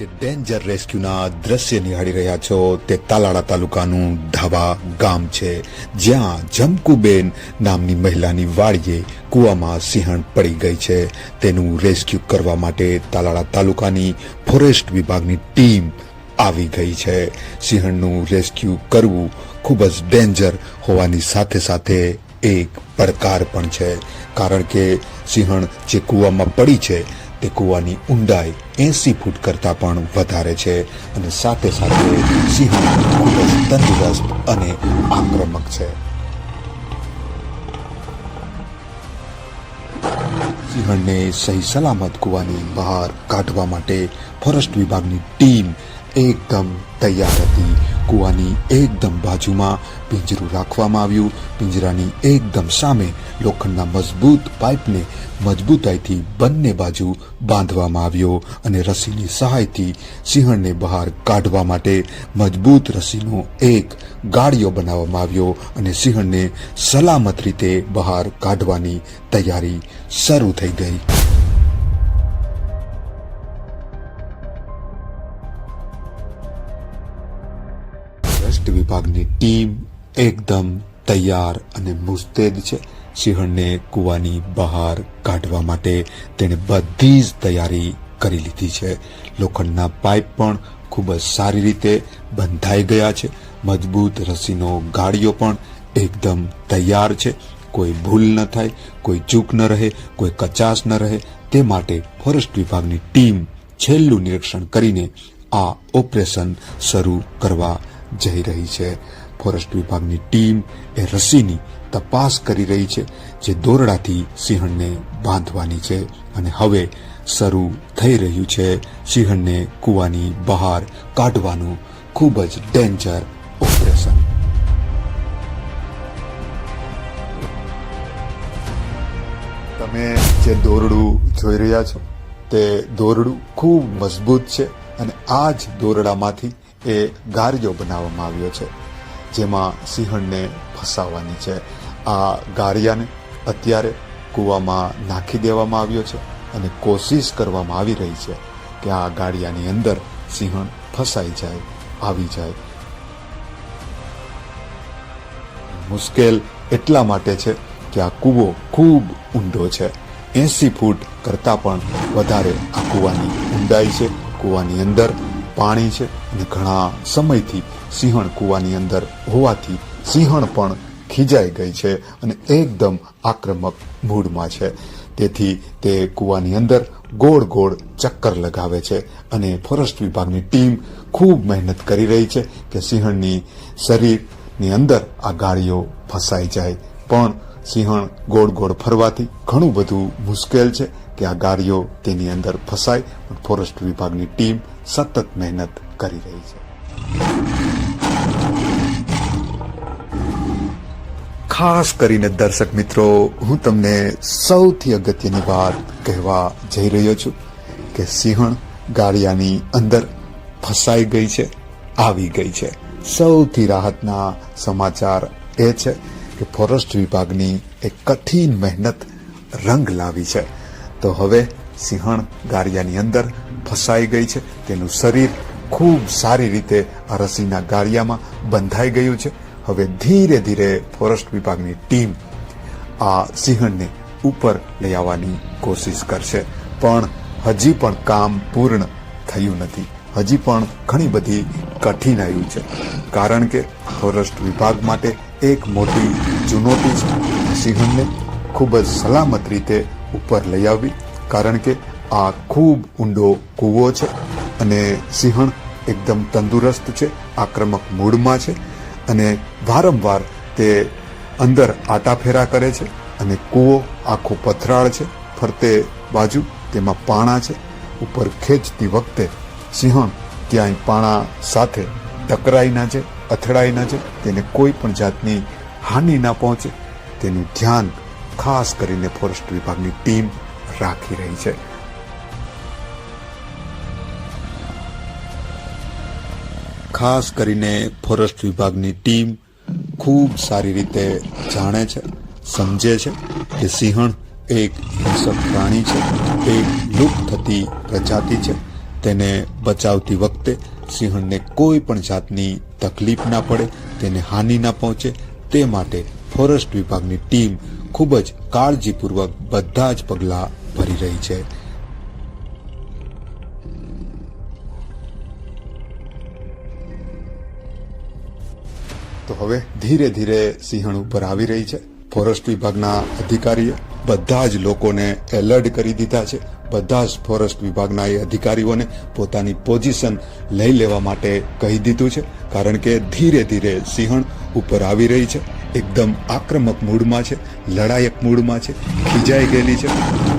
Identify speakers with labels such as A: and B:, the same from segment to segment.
A: જે ડેન્જર રેસ્ક્યુના દ્રશ્ય નિહાળી રહ્યા છો તે તાલાળા તાલુકાનું ધાવા ગામ છે. જ્યાં જમકુબેન નામની મહિલાની વાડીએ કૂવામાં સિંહણ પડી ગઈ છે. તેનું રેસ્ક્યુ કરવા માટે તાલાળા તાલુકાની ફોરેસ્ટ વિભાગની ટીમ આવી ગઈ છે. સિંહણનું રેસ્ક્યુ કરવું ખૂબ જ ડેન્જર હોવાની સાથે સાથે એક પડકાર પણ છે. કારણ કે સિંહણ જે કૂવામાં પડી છે, તે કૂવાની ઊંડાઈ એસી ફૂટ કરતાં પણ વધારે છે અને સાથે સાથે સિંહ ખૂબ જ તંદુરસ્ત અને આક્રમક છે. સિંહણને સહી સલામત કૂવાની બહાર કાઢવા માટે ફોરેસ્ટ વિભાગની ટીમ એકદમ તૈયાર હતી. કૂવાની એકદમ બાજુમાં પિંજરું રાખવામાં આવ્યું. પિંજરાની એકદમ સામે લોખંડના મજબૂત પાઇપને મજબૂતાઈથી બંને બાજુ બાંધવામાં આવ્યો અને રસીની સહાયથી સિંહણને બહાર કાઢવા માટે મજબૂત રસીનો એક ગાળિયો બનાવવામાં આવ્યો અને સિંહણને સલામત રીતે બહાર કાઢવાની તૈયારી શરૂ થઈ ગઈ. વિભાગની ટીમ એકદમ તૈયાર અને મુસ્તેદ છે. સિંહણને કૂવાની બહાર કાઢવા માટે તેણે બધી જ તૈયારી કરી લીધી છે. લોખંડના પાઇપ પણ ખૂબ જ સારી રીતે બંધાઈ ગયા છે. મજબૂત રસીનો ગાળિયો પણ એકદમ તૈયાર છે. કોઈ ભૂલ ન થાય, કોઈ ચૂક ન રહે, કોઈ કચાશ ન રહે. તે માટે ફોરેસ્ટ વિભાગની ટીમ છેલ્લું નિરીક્ષણ કરીને આ ઓપરેશન શરૂ કરવા જઈ રહી છે. ફોરેસ્ટ વિભાગની ટીમ એ રસીની તપાસ કરી રહી છે, જે દોરડાથી સિંહણને બાંધવાની છે અને હવે શરૂ થઈ રહ્યું છે સિંહણને કૂવાની બહાર કાઢવાનું ખૂબ જ ડેન્જર ઓપરેશન. તમે જે દોરડું જોઈ રહ્યા છો, તે દોરડું ખૂબ મજબૂત છે અને આ જ દોરડામાંથી એ ગારિયો બનાવવામાં આવ્યો છે, જેમાં સિંહણને ફસાવવાની છે. આ ગારિયાને અત્યારે કૂવામાં નાખી દેવામાં આવ્યો છે અને કોશિશ કરવામાં આવી રહી છે કે આ ગાડિયાની અંદર સિંહણ ફસાઈ જાય, આવી જાય. મુશ્કેલ એટલા માટે છે કે આ કૂવો ખૂબ ઊંડો છે. એસી ફૂટ કરતાં પણ વધારે આ કૂવાની ઊંડાઈ છે. કૂવાની અંદર પાણી છે અને ઘણા સમયથી સિંહણ કૂવાની અંદર હોવાથી સિંહણ પણ ખીજાઈ ગઈ છે અને એકદમ આક્રમક મૂડમાં છે. તેથી તે કૂવાની અંદર ગોળ ગોળ ચક્કર લગાવે છે અને ફોરેસ્ટ વિભાગની ટીમ ખૂબ મહેનત કરી રહી છે કે સિંહણની શરીરની અંદર આ ગાળીઓ ફસાઈ જાય. પણ સિંહણ ગોળ ગોળ ફરવાથી ઘણું બધું મુશ્કેલ છે કે આ ગાળીઓ તેની અંદર ફસાય. ફોરેસ્ટ વિભાગની ટીમ સતત મહેનત કરી રહી છે. ખાસ કરીને દર્શક મિત્રો, હું તમને સૌથી અગત્યની વાત કહેવા જઈ રહ્યો છું કે સિંહણ ગાળિયાની અંદર ફસાઈ ગઈ છે, આવી ગઈ છે. સૌથી રાહતના સમાચાર એ છે કે ફોરેસ્ટ વિભાગની એક કઠિન મહેનત રંગ લાવી છે. તો હવે સિંહણ ગારિયાની અંદર ફસાઈ ગઈ છે. તેનું શરીર ખૂબ સારી રીતે આ રસીના ગારિયામાં બંધાઈ ગયું છે. હવે ધીરે ધીરે ફોરેસ્ટ વિભાગની ટીમ આ સિંહણને ઉપર લઈ આવવાની કોશિશ કરશે. પણ હજી પણ કામ પૂર્ણ થયું નથી. હજી પણ ઘણી બધી કઠિનાઈઓ છે. કારણ કે ફોરેસ્ટ વિભાગ માટે એક મોટી ચુનૌતી છે. સિંહણને ખૂબ જ સલામત રીતે ઉપર લઈ આવવી કારણ કે આ ખૂબ ઊંડો કૂવો છે અને સિંહણ એકદમ તંદુરસ્ત છે, આક્રમક મૂડમાં છે અને વારંવાર તે અંદર આટાફેરા કરે છે અને કૂવો આખો પથરાળ છે. ફરતે બાજુ તેમાં પાણા છે. ઉપર ખેંચતી વખતે સિંહણ ક્યાંય પાણા સાથે ટકરાઈ ના છે અથડાઈ ના છે તેને કોઈ પણ જાતની હાનિ ના પહોંચે. તેનું ધ્યાન ખાસ કરીને ફોરેસ્ટ વિભાગની ટીમ રાખી રહી છે. ખાસ કરીને ફોરેસ્ટ વિભાગની ટીમ ખૂબ સારી રીતે જાણે છે, સમજે છે કે સિંહણ એક હિંસક પ્રાણી છે, એક લુપ્ત થતી પ્રજાતિ છે. તેને બચાવતી વખતે સિંહણને કોઈ પણ જાતની તકલીફ ના પડે, તેને હાનિ ના પહોંચે. તે માટે ફોરેસ્ટ વિભાગની ટીમ ખૂબ જ કાળજીપૂર્વક બધા જ પગલાં ભરી રહી છે. તો હવે ધીરે ધીરે સિંહણ ઉપર આવી રહી છે. ફોરેસ્ટ વિભાગના અધિકારીઓ બધા જ લોકોને એલર્ટ કરી દીધા છે. બધા જ ફોરેસ્ટ વિભાગના એ અધિકારીઓને પોતાની પોઝિશન લઈ લેવા માટે કહી દીધું છે. કારણ કે ધીરે ધીરે સિંહણ ઉપર આવી રહી છે. એકદમ આક્રમક મૂડમાં છે, લડાયક મૂડમાં છે, ખીજાઈ ગયેલી છે.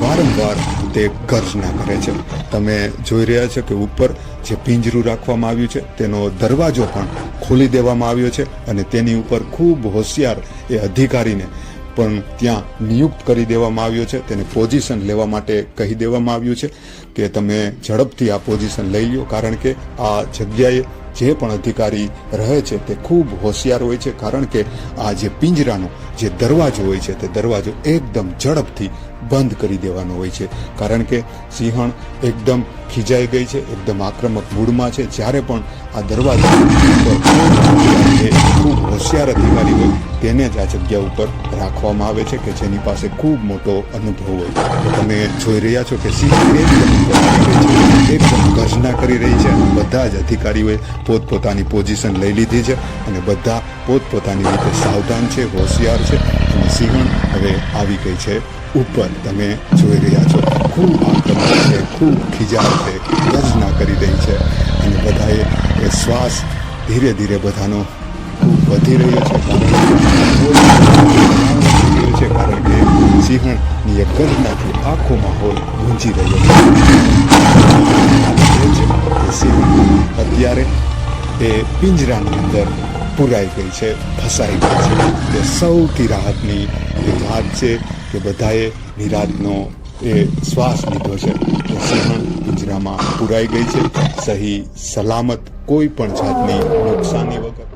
A: વારંવાર તે ગર્જના કરે છે. તમે જોઈ રહ્યા છો કે ઉપર જે પિંજરું રાખવામાં આવ્યું છે, તેનો દરવાજો પણ ખોલી દેવામાં આવ્યો છે અને તેની ઉપર ખૂબ હોશિયાર એ અધિકારીને પણ ત્યાં નિયુક્ત કરી દેવામાં આવ્યો છે. તેને પોઝિશન લેવા માટે કહી દેવામાં આવ્યું છે કે તમે ઝડપથી આ પોઝિશન લઈ લો કારણ કે આ જગ્યાએ જે પણ અધિકારી રહે છે તે ખૂબ હોશિયાર હોય છે, કારણ કે આ જે પિંજરાનો જે દરવાજો હોય છે તે દરવાજો એકદમ ઝડપથી બંધ કરી દેવાનો હોય છે. કારણ કે સિંહણ એકદમ ખીજાઈ ગઈ છે, એકદમ આક્રમક મૂડમાં છે. જ્યારે પણ આ દરવાજો ખૂબ હોશિયાર અધિકારી હોય, તેને જ આ જગ્યા ઉપર રાખવામાં આવે છે કે જેની પાસે ખૂબ મોટો અનુભવ હોય. તો તમે જોઈ રહ્યા છો કે છે એકદમ ગર્જના કરી રહી છે અને બધા જ અધિકારીઓએ પોતપોતાની પોઝિશન લઈ લીધી છે અને બધા પોતપોતાની રીતે સાવધાન છે, હોશિયાર છે અને સિંહણ હવે આવી ગઈ છે ઉપર. તમે જોઈ રહ્યા છો, ખૂબ આક્રમણ છે, ખૂબ ખીજાળ છે ગર્જના કરી રહી છે અને બધાએ એ શ્વાસ ધીરે ધીરે બધાનો ખૂબ વધી રહ્યો છે કારણ કે કારણ કે સિંહણની એક ગર્જનાથી આખો માહોલ ગુંજી રહ્યો છે. અત્યારે એ પિંજરાની અંદર પુરાઈ ગઈ છે, ફસાઈ ગઈ છે. તે સૌથી રાહતની એ વાત છે કે બધાએ નિરાતનો એ શ્વાસ લીધો છે સિંહણ પિંજરામાં પુરાઈ ગઈ છે. સહી, સલામત કોઈ પણ જાતની નુકસાની વગર